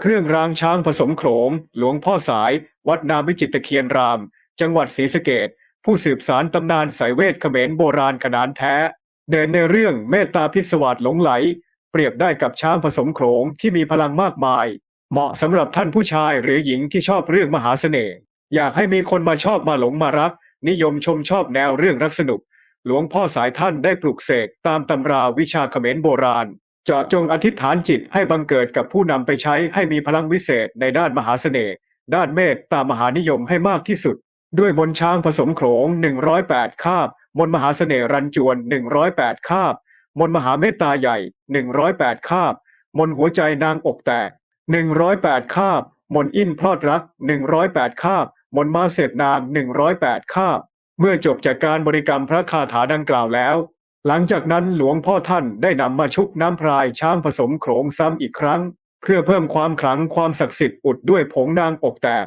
เครื่องรางช้างผสมโขลงหลวงพ่อสาย วัดนามิจิตเคียนราม จังหวัดศรีสะเกดผู้สืบสารตำนานสายเวทเขมรโบราณขนานแท้ เดินในเรื่องเมตตาพิศวาสหลงไหล เปรียบได้กับช้างผสมโขลงที่มีพลังมากมาย เหมาะสำหรับท่านผู้ชายหรือหญิงที่ชอบเรื่องมหาเสน่ห์อยากให้มีคนมาชอบมาหลงมารัก นิยมชมชอบแนวเรื่องรักสนุก หลวงพ่อสายท่านได้ปลุกเสกตามตำราวิชาเขมรโบราณ จาะจงอธิษฐานจิตให้บังเกิดกับผู้นำไปใช้ให้มีพลังวิเศษในด้านมหาเสน่ห์ด้านเมตตามหานิยมให้มากที่สุด ด้วยมนช้างผสมโขลง108 คาบ มนมหาเสน่ห์รันจวน 108 คาบ มนมหาเมตตาใหญ่ 108 คาบ มนหัวใจนางอกแตก 108 คาบ มนอินพลอดรัก 108 คาบ มนมาเสพนาง 108 คาบ เมื่อจบจากการบริกรรมพระคาถาดังกล่าวแล้ว หลังจากนั้นหลวงพ่อท่านได้นำมาชุบน้ำพรายช้างผสมโขลงซ้ำอีกครั้ง เพื่อเพิ่มความขลังความศักดิ์สิทธิ์อุดด้วยผงนางปกแตก